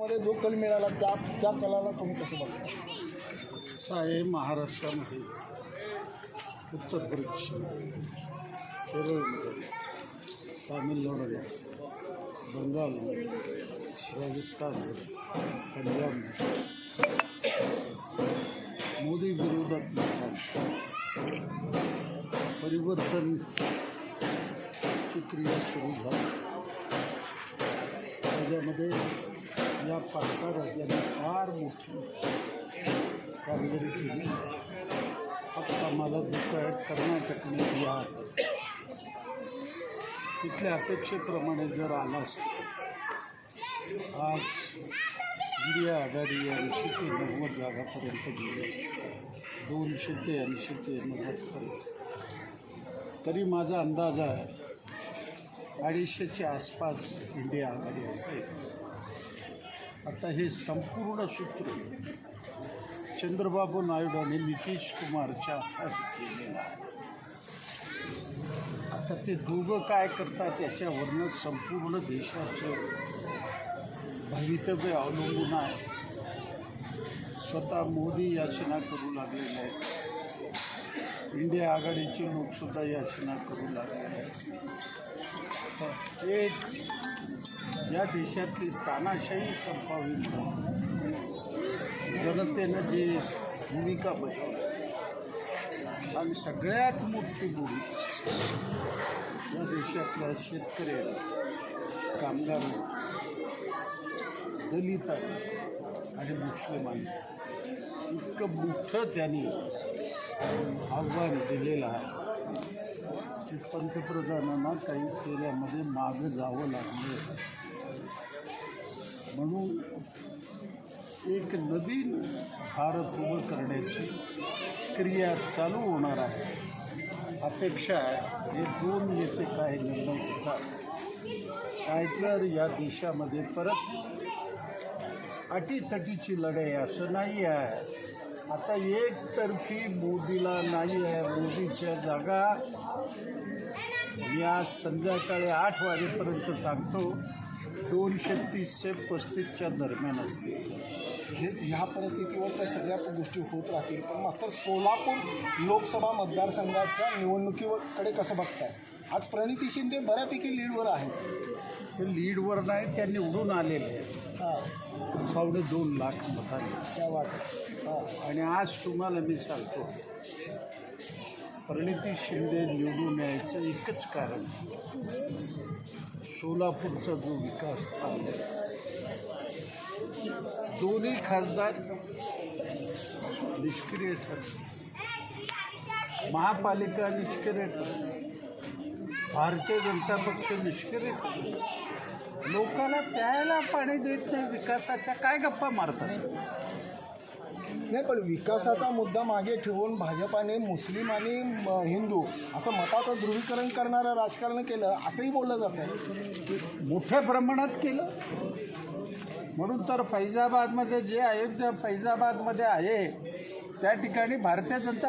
मध्ये जो कल त्या कलाला तुम्ही कसं बघता साहे महाराष्ट्रामध्ये उत्तर प्रदेश केरळमध्ये तामिळनाडूमध्ये बंगालमध्ये राजस्थानमध्ये पंजाबमध्ये मोदी मतदान परिवर्तन क्रिया सुरू झाली या पाच राज्याने फार मोठी कामगिरी केली. फक्त आम्हाला दुःख कर्नाटकने या तिथल्या अपेक्षेप्रमाणे जर आला आज इंडिया आघाडी ऐंशी ते नव्वद जागापर्यंत गेली दोनशे ते ऐंशी ते नव्वदपर्यंत तरी माझा अंदाज आहे अडीचशेच्या आसपास इंडिया आघाडी असेल. आता हे संपूर्ण सूत्र चंद्रबाबू नायडू आणि नितीश कुमारच्या हाती केलेलं आहे. आता ते दोघं काय करतात याच्यावरनं संपूर्ण देशाचं भवितव्य अवलंबून आहे. स्वतः मोदी याचना करू लागलेले आहेत. इंडिया आघाडीचे लोकसुद्धा याचना करू लागलेले आहेत. एक या देशातली तानाशाही संपावी जनतेनं जी भूमिका बजावली आणि सगळ्यात मोठी भूमिका या देशातल्या शेतकऱ्यांना कामगारांना दलितांना आणि मुस्लिमांना इतकं मोठं त्यांनी आव्हान दिलेलं आहे की पंतप्रधानांना काही फेऱ्यामध्ये मागं जावं लागलं. म्हणून एक नवीन भारत उभं करण्याची क्रिया चालू होणार आहे. अपेक्षा आहे. हे दोन नेते काय निर्णय घेतात काय तर या देशामध्ये परत अटीतटीची लढाई असं नाही आहे. आता एकतर्फी मोदीला नाही आहे मोदीच्या जागा मी आज संध्याकाळी आठ वाजेपर्यंत सांगतो. दोनशे तीस ते पस्तीसच्या दरम्यान असतील. हे ह्या परिस्थितीवर त्या सगळ्या गोष्टी होत राहतील. पण मास्तर सोलापूर लोकसभा मतदारसंघाच्या निवडणुकीकडे कसं बघताय? आज प्रणिती शिंदे बऱ्यापैकी लीडवर आहेत. ते लीडवर नाही त्या निवडून आलेले हां. पावणे दोन लाख मतांनी. त्या वाटत हां. आणि आज तुम्हाला मी सांगतो प्रणिती शिंदे निवडून यायचं एकच कारण. सोलापूरचा जो विकास झाला दोन्ही खासदार निष्क्रिय ठरले. महापालिका निष्क्रिय ठरली. भारतीय जनता पक्ष निष्क्रिय ठरले. लोकांना प्यायला पाणी देत नाही विकासाच्या काय गप्पा मारतात? नाही पण विकासाचा मुद्दा मागे ठेवून भाजपाने मुस्लिम आणि हिंदू असं मताचं ध्रुवीकरण करणारं राजकारण केलं असंही बोललं जातं आहे. मोठ्या प्रमाणात केलं. म्हणून तर फैजाबादमध्ये जे अयोध्या फैजाबादमध्ये आहे त्या ठिकाणी भारतीय जनता